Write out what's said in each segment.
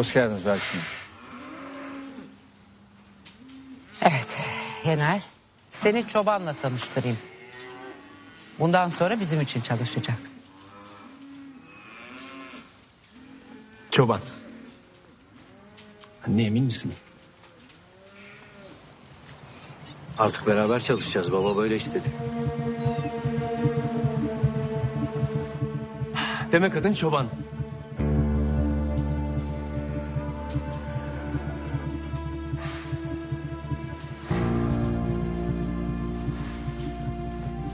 Hoş geldiniz Hanım. Evet Yener seni çobanla tanıştırayım. Bundan sonra bizim için çalışacak. Çoban. Anne emin misin? Artık beraber çalışacağız. Baba böyle istedi. Demek adın çoban.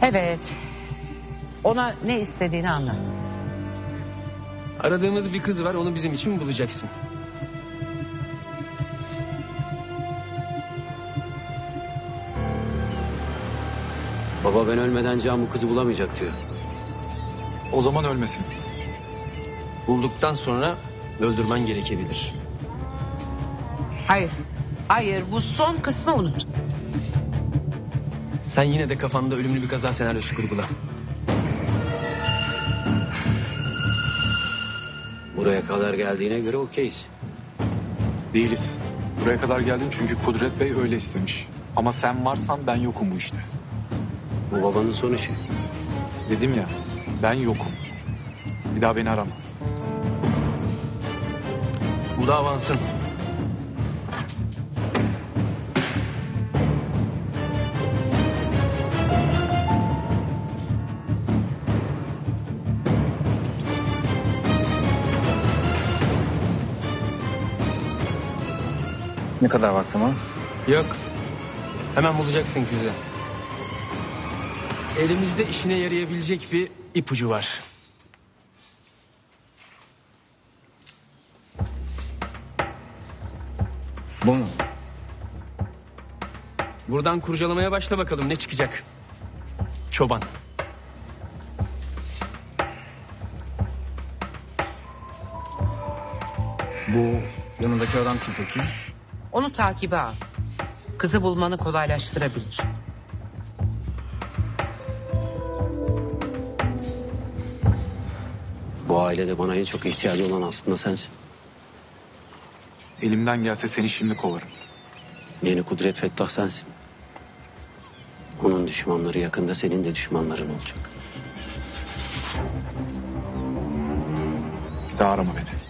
Evet ona ne istediğini anlat. Aradığımız bir kız var onu bizim için bulacaksın. Baba ben ölmeden Can bu kızı bulamayacak diyor. O zaman ölmesin. Bulduktan sonra öldürmen gerekebilir. Hayır hayır bu son kısmı unut. Sen yine de kafanda ölümlü bir kaza senaryosu kurgula. Buraya kadar geldiğine göre okeyiz. Değiliz. Buraya kadar geldim çünkü Kudret Bey öyle istemiş. Ama sen varsan ben yokum bu işte. Bu babanın son işi. Dedim ya ben yokum. Bir daha beni arama. Bu da Ne kadar vaktim var? Yok. Hemen bulacaksın kızı. Elimizde işine yarayabilecek bir ipucu var. Bu mu? Buradan kurcalamaya başla bakalım ne çıkacak. Çoban. Bu yanındaki adam kim peki? Onu takibe al. Kızı bulmanı kolaylaştırabilir. Bu ailede bana en çok ihtiyacı olan aslında sensin. Elimden gelse seni şimdi kovarım. Yeni Kudret Fettah sensin. Onun düşmanları yakında senin de düşmanların olacak. Bir daha arama beni.